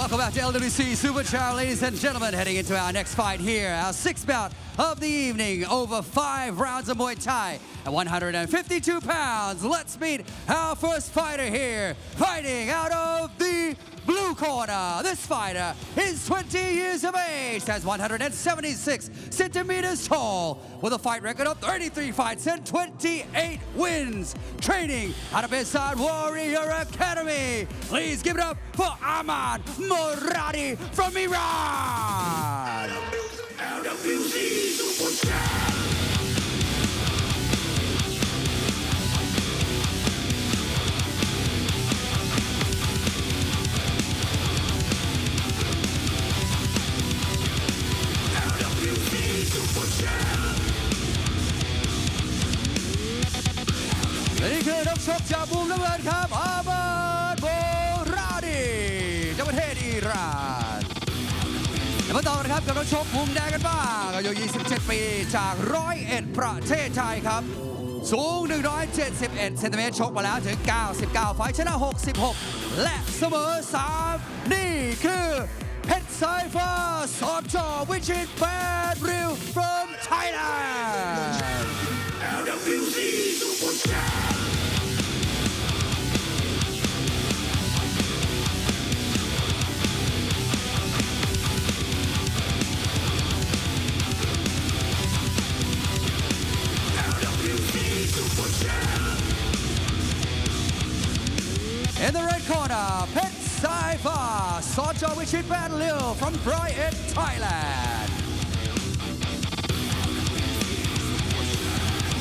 Welcome back to LWC Super Chow, ladies and gentlemen. Heading into our next fight here, our sixth bout of the evening, over five rounds of Muay Thai at 152 pounds. Let's meet our first fighter here, fighting out of the blue corner. This fighter is 20 years of age, has 176 centimeters tall, with a fight record of 33 fights and 28 wins. Training out of Inside Warrior Academy. Please give it up for Ahmad Moradi from Iran. นะครับกับนักชกมุมแดงกันบ้างอายุ 27 ปีจากร้อยเอ็ดประเทศไทยครับ สูง 171 เซนติเมตรชกมาแล้วถึง 99 ไฟชนะ 66 และเสมอ 3 นี่คือเพชรสายฟ้าสอบจอวิชิตแปดริว from Thailand Sojo Wichit Battle from Brighton, Thailand.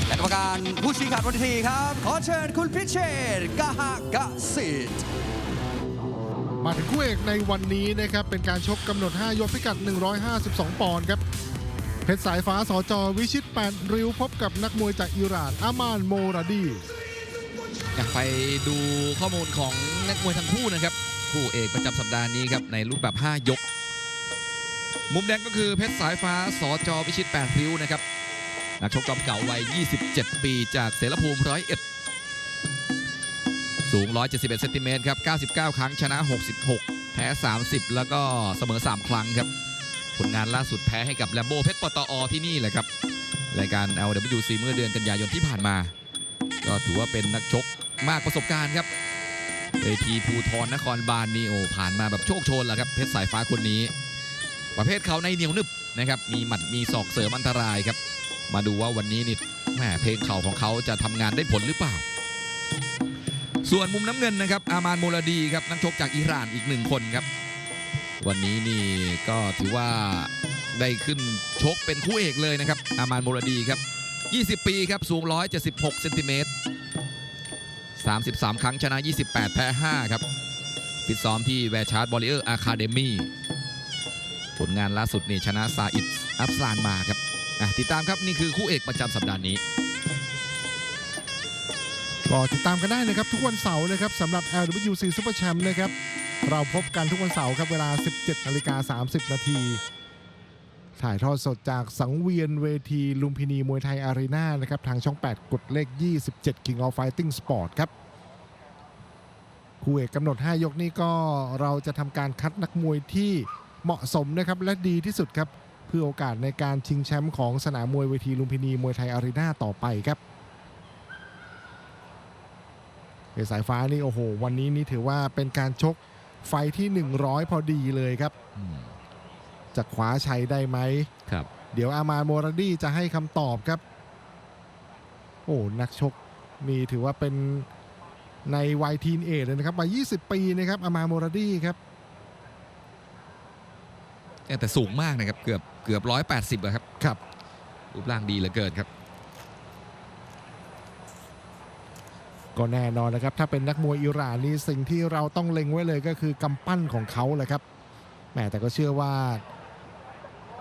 และกรรมการผู้ชี้ขาดบนเวทีครับ ขอเชิญคุณพิเชษฐ์กหกสิทธิ์มาถึงคู่เอกในวันนี้นะครับ เป็นการชกกำหนด 5 ยกพิกัด 152 ปอนด์ครับ เพชรสายฟ้าสอจอวิชิต8ริ้วพบกับนักมวยจากอิหร่านอามานโมราดี อยากไปดูข้อมูลของนักมวยทั้งคู่นะครับ คู่เอกประจำสัปดาห์นี้ครับในรูปแบบ 5 ยก มุมแดงก็คือเพชรสายฟ้าสอจอวิชิต8ริ้วนะครับนักชกจอมเก่าวัย 27 ปีจากเสรภูมิร้อยเอ็ดสูง 171เซนติเมตรครับ 99 ครั้งชนะ 66 แพ้ 30 แล้วก็เสมอ 3 ครั้งครับ ผลงานล่าสุดแพ้ให้กับแลมโบเพชรปตอที่นี่แหละครับ รายการ LWC เมื่อเดือนกันยายนที่ผ่านมา ก็ถือว่าเป็นนักชกมากประสบการณ์ครับ เวทีภูทรนครบาลนี่โอผ่านมาแบบโชคโชนแหละครับเพชรสายฟ้าคนนี้ ประเภทเขาในเหนียวนึบนะครับมีหมัดมีศอกเสริมอันตรายครับ มาดูว่าวันนี้นี่แหมเพลงเข่าของเขาจะทำงานได้ผลหรือเปล่า ส่วนมุมน้ำเงินนะครับ อามานโมลดีครับนักชกจากอิหร่านอีกหนึ่งคนครับ วันนี้นี่ก็ถือว่าได้ขึ้นชกเป็นคู่เอกเลยนะครับ อามานโมลดีครับ 20 ปีครับสูง 176เซนติเมตร 33 ครั้งชนะ 28 แพ้ 5 ครับฟิตซ้อมที่แวร์ชาร์ดบอลเลอร์อะคาเดมี่ผลงานล่าสุดนี่ชนะซาอิดอัฟซานมาครับติดตามครับนี่คือคู่เอกประจำสัปดาห์นี้ก็ติดตามกันได้นะครับ ทุกวันเสาร์นะครับสำหรับ LWC Super Champ นะครับ เราพบกันทุกวันเสาร์ครับ เวลา 17นาฬิกา30 นาที ถ่ายทอดสดจากสังเวียนเวทีลุมพินีมวยไทยอารีนานะครับทางช่อง 8 กดเลข 27 King of Fighting Sport ครับคู่เอกกำหนด 5 ยกนี้ก็เราจะทำการคัดนักมวยที่เหมาะสมนะครับและดีที่สุดครับ เพื่อโอกาสในการชิงแชมป์ของสนามมวยเวทีลุมพินีมวยไทยอารีนาต่อไปครับเสายฟ้านี่โอ้โห วันนี้นี่ถือว่าเป็นการชกไฟที่ 100 พอดีเลยครับ จะคว้าชัยได้ไหมครับ เดี๋ยวอามาโมราดีจะให้คำตอบครับ โอ้ นักชกนี่ถือว่าเป็นในวัยทีนเอจเลยนะครับวัย20 ปีนะครับอามาโมราดีครับแต่สูงมากนะครับ เกือบเกือบ180อะครับ ครับ รูปร่างดีเหลือเกินครับ ก็แน่นอนนะครับ ถ้าเป็นนักมวยอิหร่านนี่สิ่งที่เราต้องเล็งไว้เลยก็คือกำปั้นของเขาแหละครับแหมแต่ก็เชื่อว่า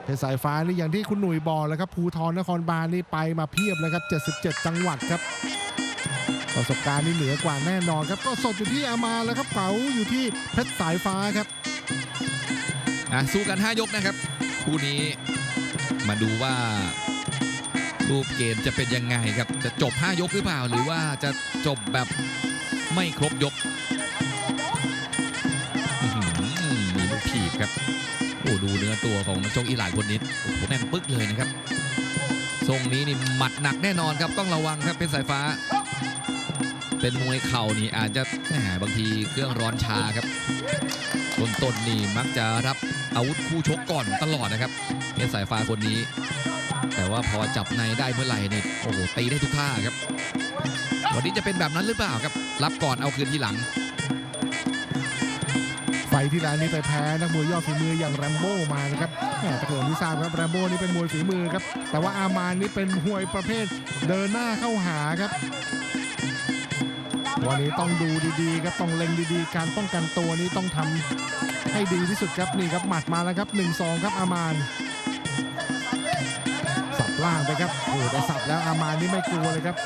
เพชรสายฟ้านี่อย่างที่คุณหนุ่ยบอกแล้วครับภูทรนครบาลนี่ไปมาเพียบเลยครับ 77 จังหวัดครับ ประสบการณ์นี่เหนือกว่าแน่นอนครับ ก็สดอยู่ที่อามาแล้วครับเก๋าอยู่ที่เพชรสายฟ้าครับอะสู้กัน 5 ยกนะครับ คู่นี้มาดูว่ารูปเกมจะเป็นยังไงครับ จะจบ 5 ยกหรือเปล่า หรือว่าจะจบแบบไม่ครบยกอื้อหือครับ ดูเนื้อตัวของนักชกอิหร่านคนนี้โอ้โหแน่นปึ๊กเลยนะครับทรงนี้นี่หมัดหนักแน่นอนครับต้องระวังครับเป็นสายฟ้า เป็นมวยเข่านี่อาจจะแหมบางทีเครื่องร้อนชาครับต้นๆนี่มักจะรับอาวุธคู่ชกก่อนตลอดนะครับเป็นสายฟ้าคนนี้ แต่ว่าพอจับในได้เมื่อไหร่นี่โอ้โหตีได้ทุกท่าครับวันนี้จะเป็นแบบนั้นหรือเปล่าครับ รับก่อนเอาคืนทีหลัง ที่แล้วนี้ไปแพ้นักมวยยอดฝีมืออย่างแรมโบ้มานะครับแหมตะเกิดที่ทราบครับแรมโบ้นี่เป็นมวยฝีมือครับ แต่ว่าอามานนี่เป็นมวยประเภทเดินหน้าเข้าหาครับ วันนี้ต้องดูดีๆครับต้องเล็งดีๆ การป้องกันตัวนี้ต้องทำให้ดีที่สุดครับนี่ครับหมัดมาแล้วครับ1-2ครับอามาน ล่างไปครับโอ้โหแต่สับแล้วอามานี่ไม่กลัวเลยครับ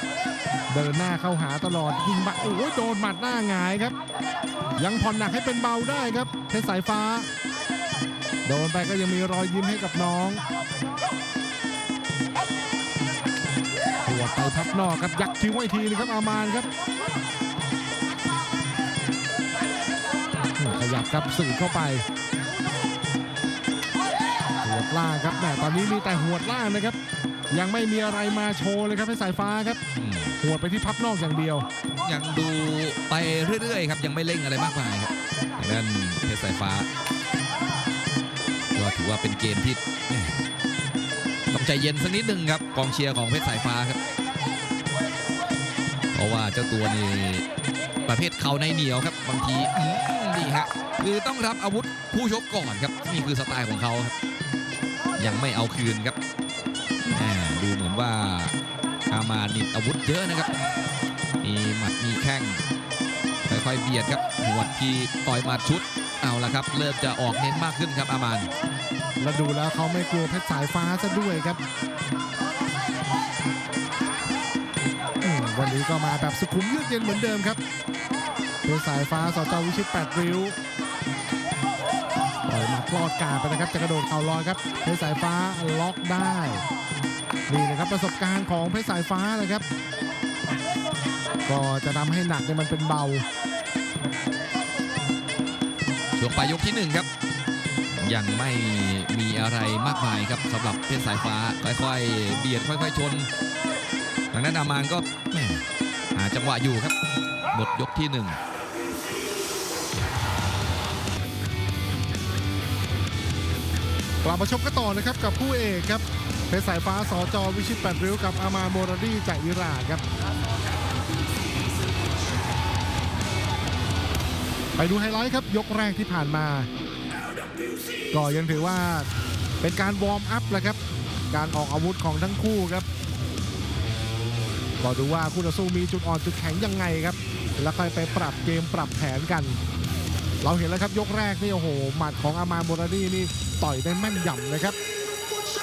เดินหน้าเข้าหาตลอดยิงบัตโอ้ยโดนหมัดหน้าหงายครับ ยังผ่อนหนักให้เป็นเบาได้ครับเพชรสายฟ้า โดนไปก็ยังมีรอยยิ้มให้กับน้องหัวไปพับนอกครับยักคิ้วไว้ทีนึงครับอามานครับขยับครับสื่อเข้าไปหัวล่างครับแหมตอนนี้มีแต่หัวล่างนะครับ ยังไม่มีอะไรมาโชว์เลยครับเพชรสายฟ้าครับอืมหัวดไปที่พับนอกอย่างเดียว ยังดูไปเรื่อยๆครับยังไม่เร่งอะไรมากมายครับทางด้านเพชรสายฟ้าก็ถือว่าเป็นเกมที่แหม่ต้องใจเย็นสักนิดนึงครับกองเชียร์ของเพชรสายฟ้าครับ เพราะว่าเจ้าตัวนี่ประเภทเข่าในเหนียวครับบางทีอื้อนี่ฮะคือต้องรับอาวุธผู้ชกก่อนครับนี่คือสไตล์ของเขาครับยังไม่เอาคืนครับแหม่ดูเหมือ นว่าอามานิดอาวุธเยอะนะครับ มีหมัดมีแข้งค่อยๆเบียดครับหัวทีต่อยมัดชุดเอาละครับ เริ่มจะออกเน้นมากขึ้นครับอามานแล้วดูแล้วเขาไม่กลัวเพชรสายฟ้าซะด้วยครับวันนี้ก็มาแบบสุขุมเยือกเย็นเหมือนเดิมครับเพชรสายฟ้าสจวิชิตแปดริ้วปล่อยมัดลอดกาดไปนะครับจะกระโดดเข่าลอยครับเพชรสายฟ้าล็อกได้ นี่นะครับประสบการณ์ของเพชรสายฟ้านะครับ ก็จะทำให้หนักเนี่ยมันเป็นเบา ช่วงปลายยกที่หนึ่งครับ ยังไม่มีอะไรมากมายครับสำหรับเพชรสายฟ้าค่อยๆ เบียดค่อยๆชนทางนั้นอามานก็แหมหาจังหวะอยู่ครับหมดยกที่หนึ่ง กลับมาชมกันต่อนะครับกับคู่เอกครับเพชรสายฟ้าสจวิชิตแปดริ้วกับอามาโมราดีจากอิร่านครับ ไปดูไฮไลท์ครับยกแรกที่ผ่านมา ก็ยังถือว่าเป็นการวอร์มอัพแหละครับ การออกอาวุธของทั้งคู่ครับก็ดูว่าคู่ต่อสู้มีจุดอ่อนจุดแข็งยังไงครับ แล้วค่อยไปปรับเกมปรับแผนกัน เราเห็นแล้วครับยกแรกนี่โอ้โหหมัดของอามาโมราดีนี่ต่อยได้แม่นยำนะครับ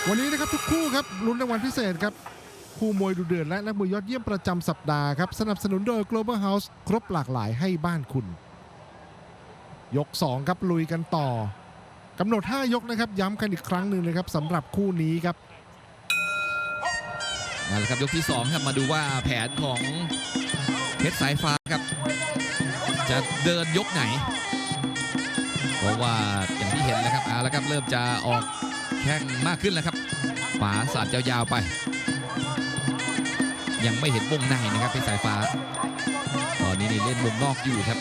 วันนี้นะครับทุกคู่ครับลุ้นรางวัลพิเศษครับคู่มวยดูเดือดและนักมวยยอดเยี่ยมประจำสัปดาห์ครับสนับสนุนโดย Global House ครบหลากหลายให้บ้านคุณ ยก 2 ครับลุยกันต่อกำหนด 5 ยกนะครับ ย้ำกันอีกครั้งหนึ่งนะครับสำหรับคู่นี้ครับเอาละครับยกที่สองครับมาดูว่าแผนของเพชรสายฟ้าครับ จะเดินยกไหน เพราะว่าอย่างที่เห็นแล้วครับเอาละครับเริ่มจะออกแข้งมากขึ้นแล้วครับขวาสาดยาวๆไป ยังไม่เห็นวงในนะครับเพชรสายฟ้า ตอนนี้นี่เล่นวงนอกอยู่ครับ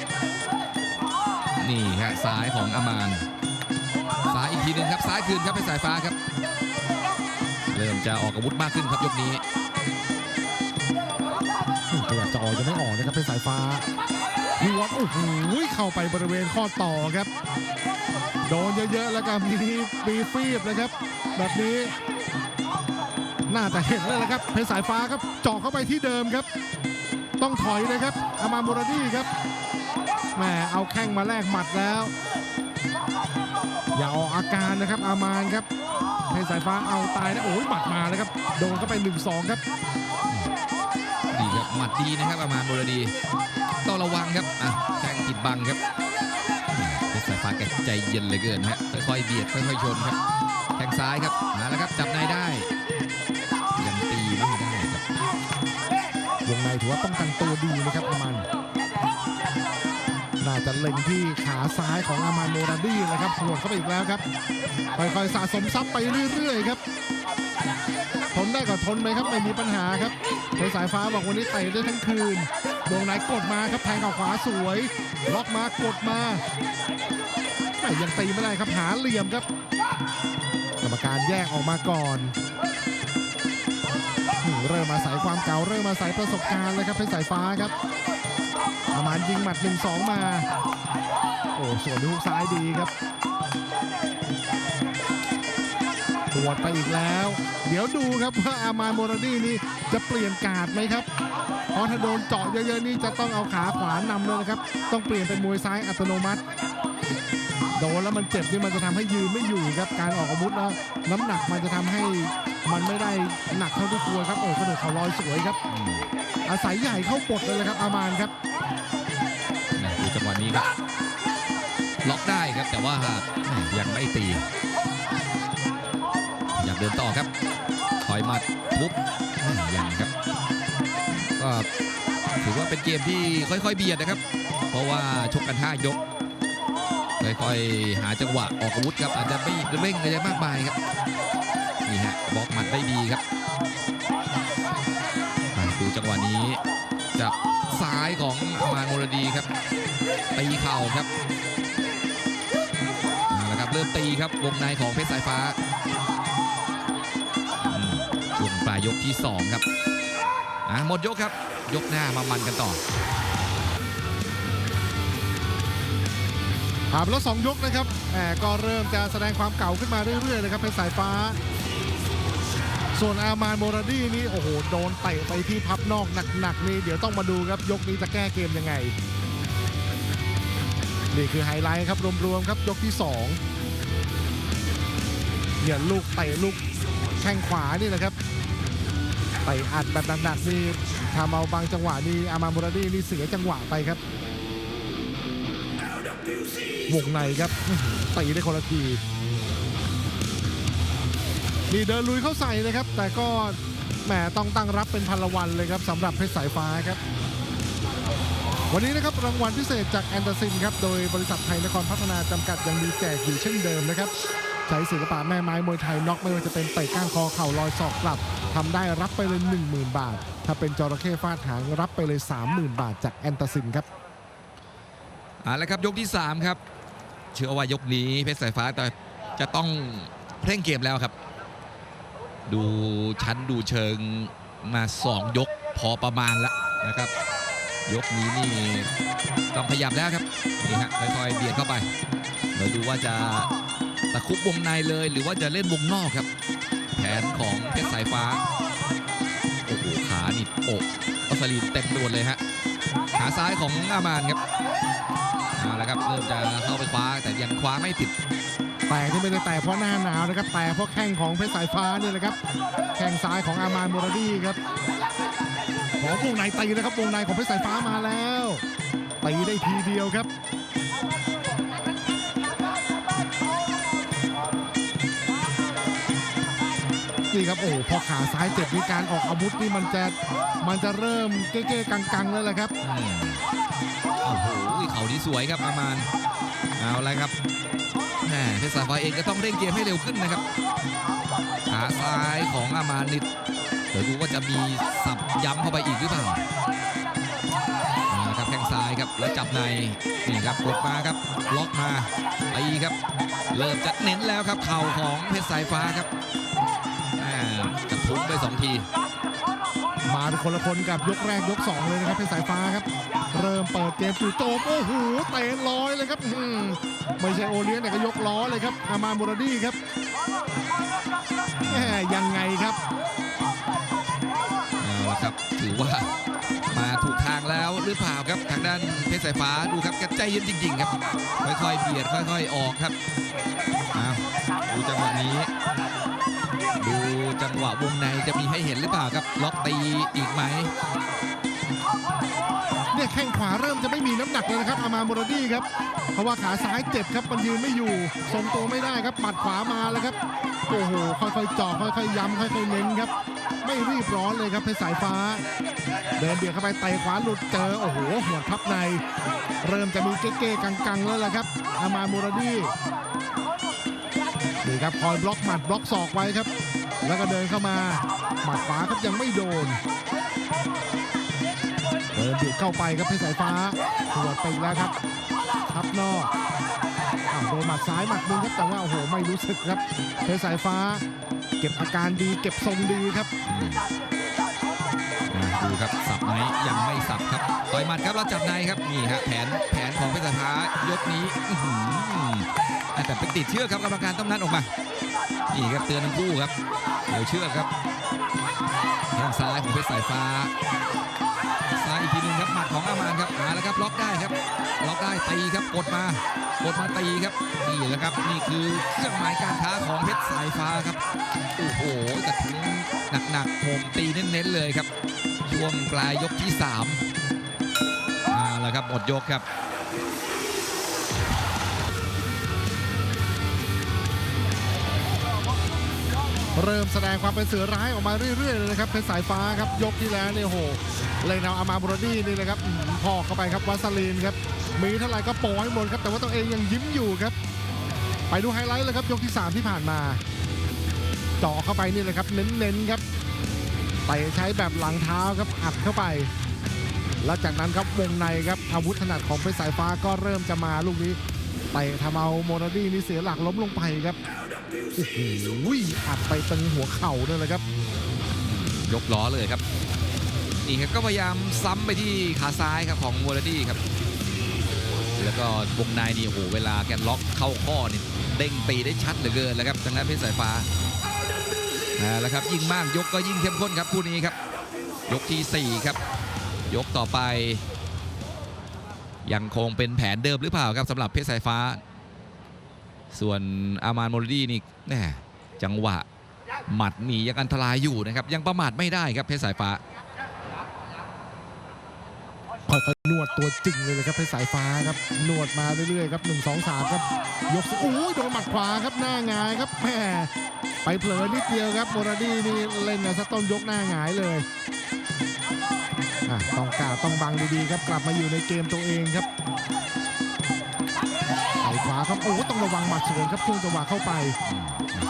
นี่ครับซ้ายของอามานซ้ายอีกทีหนึ่งครับซ้ายคืนครับเพชรสายฟ้าครับ เริ่มจะออกอาวุธมากขึ้นครับยกนี้ขยับจะออกจะไม่ออกนะครับเป็นสายฟ้า มีวัดโอ้โหเข้าไปบริเวณข้อต่อครับ โดนเยอะๆแล้วก็มีมีฟีบเลยครับ แบบนี้ น่าจะเห็นเลยนะครับเพชรสายฟ้าครับเจาะเข้าไปที่เดิมครับ ต้องถอยเลยครับอามาโมราดี้ครับแหมเอาแข้งมาแลกหมัดแล้ว อย่าออกอาการนะครับ อามานครับเพชรสายฟ้าเอาตายนะโอ้ยหมัดมาแล้วครับโดนเข้าไป1-2ครับดีครับหมัดดีนะครับประมาโบรดี้ อะแข้งติดบังครับเพชรสายฟ้าแกใจเย็นเลยเกินฮะค่อยๆเบียดค่อยๆชนครับแข้งซ้ายครับมาแล้วครับจับในได้ยังตีไม่ได้ครับวงในถือว่าป้องกันตัวดีนะครับอามันน่าจะเล็งที่ขาซ้ายของอามานโมราดี้นะครับหัวดเข้าไปอีกแล้วครับค่อยๆสะสมทรัพย์ไปเรื่อยๆครับทนได้ก็ทนไปครับไม่มีปัญหาครับ ในสายฟ้าบอกวันนี้เตะได้ทั้งคืนวงในกดมาครับแทงเข่าขวาสวย ล็อกมากดมาแต่ยังตีไม่ได้ครับหาเหลี่ยมครับ กรรมการแยกออกมาก่อน เริ่มมาใสายความเก่าเริ่มมาใสายประสบการณ์เลยครับเพชรสายฟ้าครับประมาณยิงหมัด1-2มา โอ้ส่วนลูกซ้ายดีครับ ตรวจไปอีกแล้ว เดี๋ยวดูครับว่าอามานโมราดี้นี่จะเปลี่ยนการ์ดไหมครับเพราะถ้าโดนเจาะเยอะๆนี่จะต้องเอาขาขวานำเลยนะครับต้องเปลี่ยนเป็นมวยซ้ายอัตโนมัติ โดนแล้วมันเจ็บนี่มันจะทำให้ยืนไม่อยู่ครับการออกอาวุธแล้วน้ำหนักมันจะทำให้มันไม่ได้หนักเท่าที่ควรครับโอ้กระโดดเข่าลอยสวยครับ อาศัยใหญ่เข้าปดเลยนะครับอามานครับดูจังหวะนี้ครับล็อกได้ครับแต่ว่ายังไม่ตี เดินต่อครับถอยมัดทุบอืมยังครับก็ถือว่าเป็นเกมที่ค่อยๆเบียดนะครับ เพราะว่าชกกัน5ยก ค่อยๆหาจังหวะออกอาวุธครับอาจจะไม่เร่งอะไรมากมายครับนี่ฮะบล็อกหมัดได้ดีครับดูจังหวะนี้จับซ้ายของอามานโมรดีครับตีเข่าครับเอาละครับเริ่มตีครับวงในของเพชรสายฟ้า ปลายยกที่ 2 ครับอะหมดยกครับ ยกหน้ามามันกันต่อผ่านไปแล้วสองยกนะครับแหมก็เริ่มจะแสดงความเก่าขึ้นมาเรื่อยๆนะครับเป็นสายฟ้า ส่วนอามานโมราดี้นี่โอ้โหโดนเตะไปที่พับนอกหนักๆนี่เดี๋ยวต้องมาดูครับยกนี้จะแก้เกมยังไง นี่คือไฮไลท์ครับรวมๆครับยกที่สองเนี่ยลูกเตะลูกแข้งขวานี่แหละครับ เตะอัดแบบหนักๆนี่ทำเอาบางจังหวะนี่อามานโมราดี้นี่เสียจังหวะไปครับ วงในครับตีได้คนละทีนี่เดินลุยเข้าใส่นะครับ แต่ก็แหมต้องตั้งรับเป็นพันละวันเลยครับสำหรับเพชรสายฟ้าครับ วันนี้นะครับรางวัลพิเศษจากแอนตาซินครับ โดยบริษัทไทยนครพัฒนาจำกัดยังมีแจกอยู่เช่นเดิมนะครับ ใช้ศิลปะแม่ไม้มวยไทยน็อกไม่ว่าจะเป็นเตะก้านคอเข่าลอยศอกกลับทำได้รับไปเลย 10,000 บาท ถ้าเป็นจระเข้ฟาดหางรับไปเลย 30,000 บาทจากแอนตาซินครับเอาละครับยกที่ 3 ครับ เชื่อว่ายกนี้เพชรสายฟ้าจะจะต้องเร่งเกมแล้วครับ ดูชั้นดูเชิงมา 2 ยกพอประมาณแล้วนะครับ ยกนี้นี่ต้องขยับแล้วครับนี่ฮะค่อยๆเบียดเข้าไปเดี๋ยวดูว่าจะ ตะคุบวงในเลยหรือว่าจะเล่นวงนอกครับ แผนของเพชรสายฟ้า โอ้โหขานี่โอกอัสลีนเต็มดวนเลยฮะขาซ้ายของอามานครับเอาละครับเริ่มจะเข้าไปคว้าแต่ยังคว้าไม่ติดแต่ที่ไม่ได้แต่เพราะหน้าหนาวนะครับแต่เพราะแข้งของเพชรสายฟ้านี่แหละครับแข้งซ้ายของอามานโมราดี้ครับของวงในตีนะครับวงในของเพชรสายฟ้ามาแล้วตีได้ทีเดียวครับ ครับโอ้โหพอขาซ้ายเจ็บมีการออกอาวุธนี่มันจะมันจะเริ่มเก้ๆกังๆแล้วแหละครับโอ้โหเขาที่สวยครับอามานเอาละครับแหมเพชรสายฟ้าเองก็ต้องเร่งเกมให้เร็วขึ้นนะครับขาซ้ายของอามานนิดเดี๋ยวดูว่าจะมีสับย้ำเข้าไปอีกหรือเปล่าครับแข้งซ้ายครับแล้วจับในนี่ครับกดมาครับล็อกมาตีครับ เริ่มจะเน้นแล้วครับเข่าของเพชรสายฟ้าครับ ทุบไปสองที มาเป็นคนละคนกับยกแรกยกสองเลยนะครับเพชรสายฟ้าครับ เริ่มเปิดเกมจู่โจมโอ้โหเตะลอยเลยครับอืมไม่ใช่โอเลี้ยงแต่ก็ยกล้อเลยครับ อามานบูราดี้ครับแหมยังไงครับ เอาละครับถือว่ามาถูกทางแล้วหรือเปล่าครับทางด้านเพชรสายฟ้าดูครับแกใจเย็นจริง ๆ ครับ ค่อยๆเบียดค่อย ๆ ออกครับเอาดูจังหวะนี้ ดูจังหวะวงในจะมีให้เห็นหรือเปล่าครับ ล็อกตีอีกไหมเนี่ยแข้งขวาเริ่มจะไม่มีน้ำหนักเลยนะครับอามาโมรดี้ครับ เพราะว่าขาซ้ายเจ็บครับมันยืนไม่อยู่ทรงตัวไม่ได้ครับหมัดขวามาแล้วครับโอ้โหค่อยๆเจาะค่อยๆย้ำค่อยๆเน้นครับ ไม่รีบร้อนเลยครับเพชรสายฟ้า เดินเบียดเข้าไปไต่ขวาหลุดเจอโอ้โหหัวทับใน เริ่มจะมีเก๊ๆกังๆแล้วล่ะครับอามามูรดี้นี่ครับคอยบล็อกหมัดบล็อกศอกไว้ครับ แล้วก็เดินเข้ามาหมัดขวาครับยังไม่โดนเดินเบียดเข้าไปครับเพชรสายฟ้าหัวดไปอีกแล้วครับทับนอกโดนหมัดซ้ายหมัดนึงครับแต่ว่าโอ้โหไม่รู้สึกครับเพชรสายฟ้า เก็บอาการดีเก็บทรงดีครับดูครับสับไหนยังไม่สับครับต่อยหมัดครับแล้วจับในครับนี่ฮะแผนแผนของเพชรสายฟ้ายกนี้อื ติดเชือกครับกรรมการต้องนัดออกมา นี่ครับเตือนทั้งคู่ครับเดี๋ยวเชือกครับทางซ้ายของเพชรสายฟ้า ซ้ายอีกทีหนึงครับหมัดของอามานครับหาแล้วครับล็อกได้ครับล็อกได้ตีครับกดมากดมาตีครับนี่แหละครับนี่คือเครื่องหมายการค้าของเพชรสายฟ้าครับโอ้โหกระทุ้งหนักๆโหมตีเน้นๆเลยครับช่วงปลายยกที่3มาแล้วครับหมดยกครับ เริ่มแสดงความเป็นเสือร้ายออกมาเรื่อยๆเลยนะครับเพชรสายฟ้าครับยกที่แล้วเนี่ยโหเลยเอาอามาบรดี้นี่เลยครับพอกเข้าไปครับวาสลีนครับมีเท่าไหร่ก็โปรให้หมดครับแต่ว่าตัวเองยังยิ้มอยู่ครับ ไปดูไฮไลท์เลยครับยกที่ 3 ที่ผ่านมาจาะเข้าไปนี่เลยครับเน้นๆครับเตะใช้แบบหลังเท้าครับอัดเข้าไป แล้วจากนั้นครับวงในครับอาวุธถนัดของเพชรสายฟ้าก็เริ่มจะมาลูกนี้ เตะทำเอาโมนาดี้นี่เสียหลักล้มลงไปครับโอ้โหอัดไปตึงหัวเข่าด้วยเลยครับ ยกล้อเลยครับ นี่ครับก็พยายามซ้ำไปที่ขาซ้ายครับของวอลดี้ครับ แล้วก็วงในนี่โอ้โหเวลาแกล็อกเข้าข้อนี่เด้งตีได้ชัดเหลือเกินแล้วครับทางด้านเพชรสายฟ้าอ่าแล้วครับยิ่งมากยกก็ยิ่งเข้มข้นครับคู่นี้ครับ ยกทีสี่4 ครับ ยกต่อไป ยังคงเป็นแผนเดิมหรือเปล่าครับสำหรับเพชรสายฟ้า ส่วนอามานโมลดี้นี่แน่จังหวะหมัดนี่ยังอันตรายอยู่นะครับ ยังประมาทไม่ได้ครับเพชรสายฟ้าค่อยๆนวดตัวจริงเลยนะครับเพชรสายฟ้าครับนวดมาเรื่อยๆครับ 1 2 3 ครับ ยกสิโอ้ยโดนหมัดขวาครับหน้าหงายครับแหมไปเผลอนิดเดียวครับโมราดี้นี่เล่นนะซะต้นยกหน้าหงายเลย ต้องกาต้องบังดีๆครับกลับมาอยู่ในเกมตัวเองครับไอ้ขวาครับโอ้ต้องระวังหมัดสวนครับช่วงจังหวะเข้าไป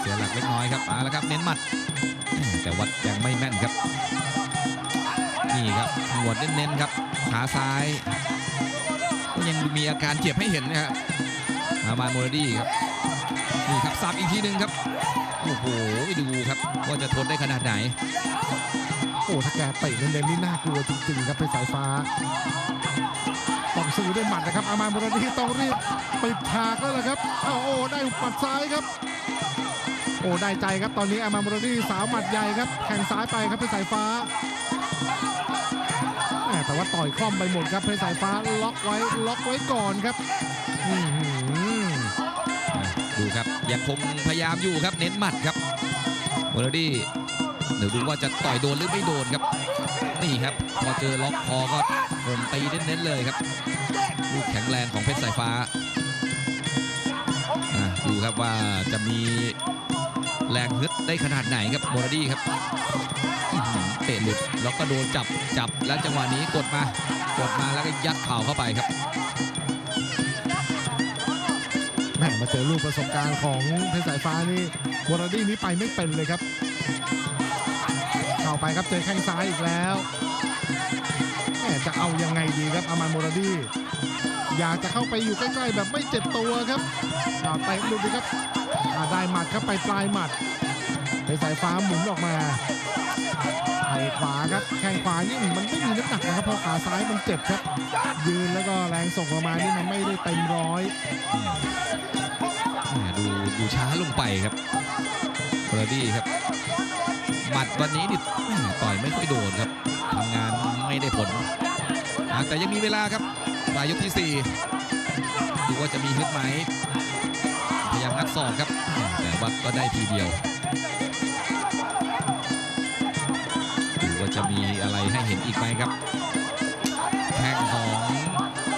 เสียหลักเล็กน้อยครับเอาละครับเน้นหมัด แต่วัดยังไม่แม่นครับ นี่ครับหัวดเน้นๆครับ ขาซ้ายก็ยังมีอาการเจ็บให้เห็นนะครับอามาโมรดี้ครับนี่ครับสับอีกทีหนึ่งครับ โอ้โหดูครับ ว่าจะทนได้ขนาดไหน โอ้ถ้าแกเตะเน้นๆนี่น่ากลัวจริงๆครับเป็นสายฟ้า ต้องสู้ด้วยหมัดนะครับ อามาบุรดีต้องรีบปิดฉากแล้วล่ะครับอ้าโอ้ได้หมัดซ้ายครับ โอ้ได้ใจครับตอนนี้อามาบุรดีสาวหมัดใหญ่ครับแข่งซ้ายไปครับเป็นสายฟ้าแต่ว่าต่อยคล่อมไปหมดครับเพชรสายฟ้าล็อกไว้ล็อกไว้ก่อนครับดูครับยังคงพยายามอยู่ครับเน้นหมัดครับโมโรดี้ เดี๋ยวดูว่าจะต่อยโดนหรือไม่โดนครับ นี่ครับ พอเจอล็อกคอก็ผมตีเน้นๆเลยครับ ลูกแข็งแรงของเพชรสายฟ้าอะดูครับว่าจะมีแรงฮึดได้ขนาดไหนครับโมโรดี้ครับเตะหลุดแล้วก็โดนจับจับแล้วจังหวะนี้กดมากดมาแล้วก็ยัดเข่าเข้าไปครับแม่มาเจอลูกประสบการณ์ของเพชรสายฟ้านี่วอร์ดี้นี้ไปไม่เป็นเลยครับ เข้าไปครับเจอแข้งซ้ายอีกแล้วแหมจะเอายังไงดีครับอามันโมราดี้อยากจะเข้าไปอยู่ใกล้ๆ แบบไม่เจ็บตัวครับอ่าเตะดูดิครับได้หมัดครับไปปลายหมัดเพชรสายฟ้าหมุนออกมาไอ้ขวาครับแข้งขวานี่มันไม่มีน้ำหนักนะครับเพราะขาซ้ายมันเจ็บครับ ยืนแล้วก็แรงส่งออกมานี่มันไม่ได้เต็มร้อยดูดูช้าลงไปครับเบอร์ดี้ครับ หมัดวันนี้นี่ต่อยไม่ค่อยโดนครับทำงานไม่ได้ผล แต่ยังมีเวลาครับปลายยกที่ 4 ดูว่าจะมีฮึดไหม พยายามงัดศอกครับ แต่ว่าก็ได้ทีเดียว ดูว่าจะมีอะไรให้เห็นอีกไหมครับแข้งของ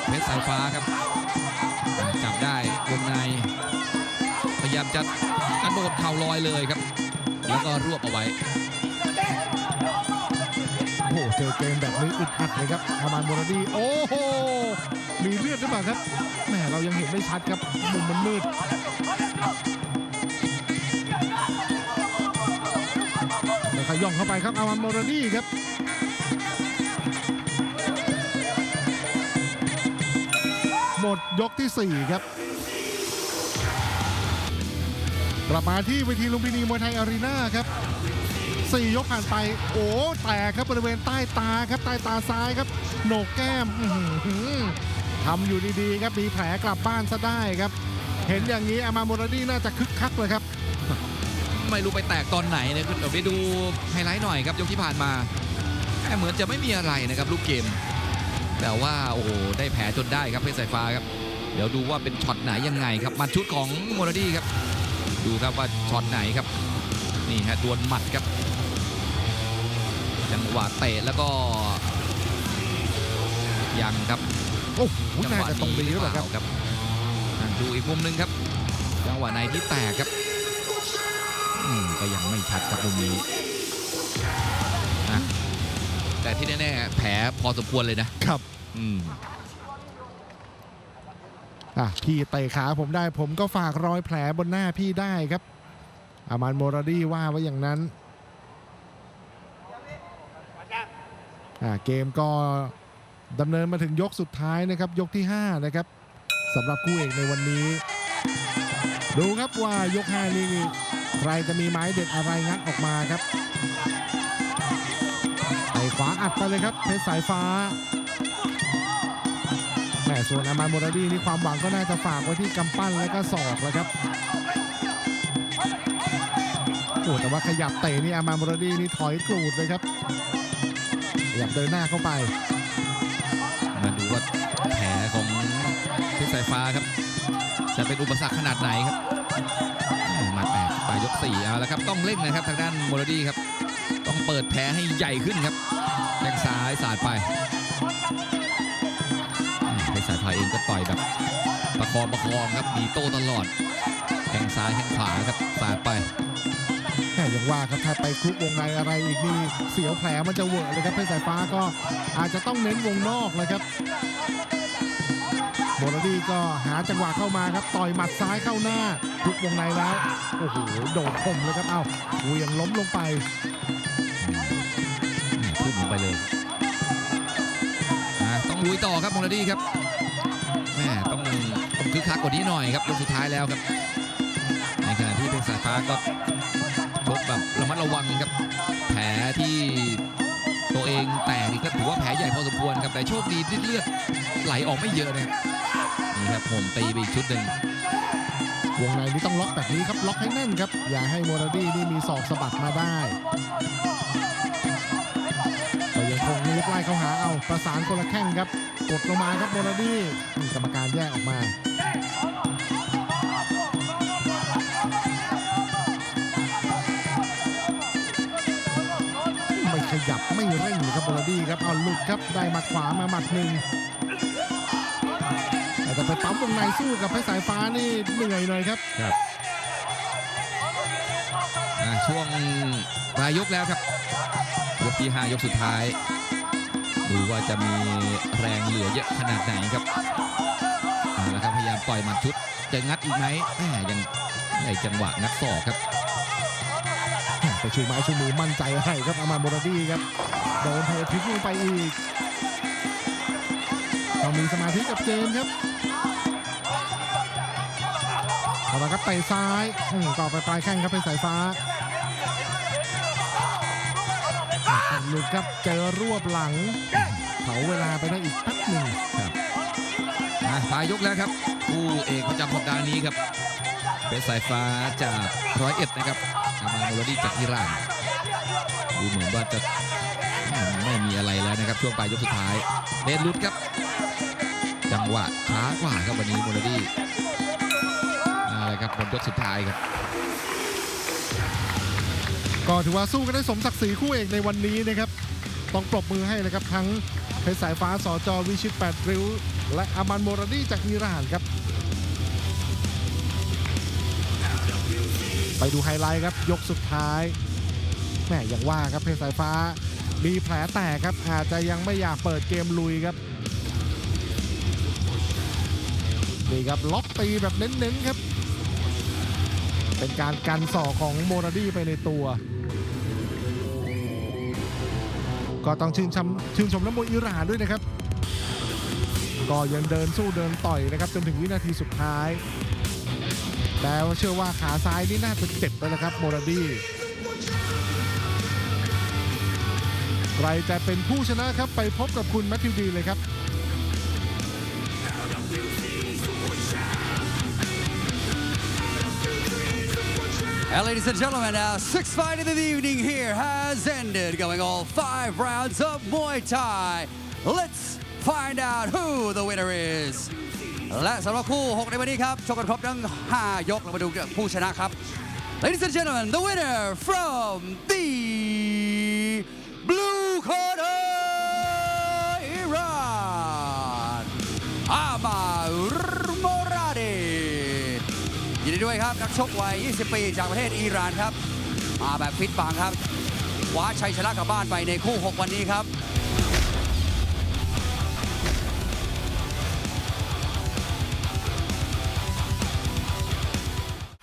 เพชรสายฟ้าครับ จับได้วงใน พยายามจะกระโดดเข่าลอยเลยครับ แล้วก็รวบเอาไว้ โอ้โหเจอเกมแบบนี้อึดอัดเลยครับอามานโมราดีโอ้โหมีเลือดหรือเปล่าครับแหมเรายังเห็นไม่ชัดครับมุมมันมืดแล้วขย่องเข้าไปครับอามานโมราดีครับหมดยกที่ 4 ครับ กลับมาที่เวทีลุมพินีมวยไทยอารีนาครับสี่ยกผ่านไป โอ้แตกครับบริเวณใต้ตาครับใต้ตาซ้ายครับโหนกแก้มอื้อหือทำอยู่ดีๆครับมีแผลกลับบ้านซะได้ครับ เห็นอย่างนี้อามาโมราดีน่าจะคึกคักเลยครับ ไม่รู้ไปแตกตอนไหนเนี่ยเดี๋ยวไปดูไฮไลท์หน่อยครับยกที่ผ่านมาแค่เหมือนจะไม่มีอะไรนะครับลูกเกม แต่ว่าโอ้โหได้แผลจนได้ครับเพชรสายฟ้าครับ เดี๋ยวดูว่าเป็นช็อตไหนยังไงครับมัดชุดของโมนาดี้ครับ ดูครับว่าช็อตไหนครับ นี่ฮะดวลหมัดครับ จังหวะเตะแล้วก็ ยังครับโอ้โหจังน่าหวะจะตรงนี้ดีหรือเปล่าครับครับอะดูอีกมุมหนึ่งครับ จังหวะไหนที่แตกครับอืมก็ยังไม่ชัดครับมุมนี้อะแต่ที่แน่ๆแผลพอสมควรเลยนะครับ อืม อะพี่เตะขาผมได้ผมก็ฝากรอยแผลบนหน้าพี่ได้ครับ อามานโมราดีว่าไว้อย่างนั้นอะเกมก็ดำเนินมาถึงยกสุดท้ายนะครับยกที่ 5 นะครับสำหรับคู่เอกในวันนี้ ดูครับว่ายก5นี้ใครจะมีไม้เด็ดอะไรงัดออกมาครับไอขวาอัดไปเลยครับเพชรสายฟ้า ส่วนอามาโมราดีนี่ความหวังก็น่าจะฝากไว้ที่กำปั้นและก็ศอกแล้วครับโอ้แต่ว่าขยับเตะนี่อามาโมราดีนี่ถอยกรูดเลยครับขยับเดินหน้าเข้าไป มาดูว่าแผลของเพชรสายฟ้าครับ จะเป็นอุปสรรคขนาดไหนครับมาแตกปลายยกสี่เอาละครับต้องเร่งนะครับทางด้านโมโรดี้ครับ ต้องเปิดแผลให้ใหญ่ขึ้นครับแข้งซ้ายสาดไป อืมเพชรสายฟ้าเองก็ต่อยแบบประคองประคองครับมีโต้ตลอดแข้งซ้ายแข้งขวาครับสาดไปแค่อย่างว่าครับถ้าไปคลุกวงในอะไรอีกนี่เสียวแผลมันจะเวอะเลยครับเพชรสายฟ้าก็อาจจะต้องเน้นวงนอกเลยครับโมราดีก็หาจังหวะเข้ามาครับต่อยหมัดซ้ายเข้าหน้าคลุกวงในแล้วโอ้โหโดดคมเลยครับเอ้าเหวียงล้มลงไปอืมทุ่มลงไปเลยอะต้องลุยต่อครับโมนาดี้ครับแม่ต้องต้อง คึกคักกว่านี้หน่อยครับยกสุดท้ายแล้วครับ ในขณะที่เพชรสายฟ้าก็ชกแบบระมัดระวังครับ แผลที่ตัวเองแตกนี่ก็ถือว่าแผลใหญ่พอสมควรครับแต่โชคดีที่เลือดไหลออกไม่เยอะนะครับนี่ครับผมตีไปอีกชุดหนึ่งวงในนี้ต้องล็อกแบบนี้ครับล็อกให้แน่นครับ อย่าให้โมราดี้นี่มีศอกสะบัดมาได้ก็ยังคงลุกไล่เข้าหาเอาประสานคนละแข้งครับ กดลงมาครับโมราดี้กรรมการแยกออกมา ไม่เร่งเลยครับโมราดี้ครับเอาหลุดครับได้หมัดขวามาหมัดหนึ่งแต่ไปปั๊มวงในสู้กับเพชรสายฟ้านี่เหนื่อยหน่อยครับอะช่วงปลายยกแล้วครับยกที่5ยกสุดท้ายดูว่าจะมีแรงเหลือเยอะขนาดไหนครับเอาละครับพยายามปล่อยหมัดชุดจะงัดอีกไหมแหมยังไอจังหวะงัดศอกครับไปชูไม้ชูมือมั่นใจให้ครับอามาโมราดี้ครับ โดนเทพลิกลงไปอีกต้องมีสมาธิกับเกมครับเอาละครับเตะซ้ายต่อไปปลายแข้งครับเป็นสายฟ้าหลุดครับเจอรวบหลังเผาเวลาไปได้อีกแป๊บหนึ่งอะปลายยกแล้วครับคู่เอกประจำสัปดาห์นี้ครับ เป็นสายฟ้าจากร้อยเอ็ดนะครับอามาโมรดี้จากอิหร่านดูเหมือนว่าจะ ไม่มีอะไรแล้วนะครับ ช่วงปลายยกสุดท้ายเดนลุดครับ จังหวะช้ากว่าครับวันนี้โมรดี้อะไรครับบนยกสุดท้ายครับ ก็ถือว่าสู้กันได้สมศักดิ์ศรีคู่เอกในวันนี้นะครับ ต้องปรบมือให้เลยครับทั้งเพชรสายฟ้าสอจอวิชิต8ริ้ว และอามันโมรดี้จากอิหร่านครับ ไปดูไฮไลท์ครับยกสุดท้ายแม่อย่างว่าครับเพชรสายฟ้า มีแผลแตกครับอาจจะยังไม่อยากเปิดเกมลุยครับนี่ครับล็อกตีแบบเน้นๆครับ เป็นการกันศอกของโมราดี้ไปในตัว ก็ต้องชื่นชมชื่นชมนักมวยอิหร่านด้วยนะครับ ก็ยังเดินสู้เดินต่อยนะครับจนถึงวินาทีสุดท้ายแต่ว่าเชื่อว่าขาซ้ายนี่น่าจะเจ็บไปแล้วครับโมราดี้ ใครจะเป็นผู้ชนะครับ ไปพบกับคุณแมทธิวดีเลยครับ And ladies and gentlemen, our sixth fight of the evening here has ended, going all five rounds of Muay Thai. Let's find out who the winner is. และสำหรับคู่ 6 ในวันนี้ครับชกกันครบทั้ง 5 ยกเรามาดูผู้ชนะครับ Ladies and gentlemen, the winner from the ด้วยครับ นักชกวัย 20 ปีจากประเทศอิหร่านครับ มาแบบฟิตปังครับคว้าชัยชนะกลับบ้านไปในคู่ 6 วันนี้ครับ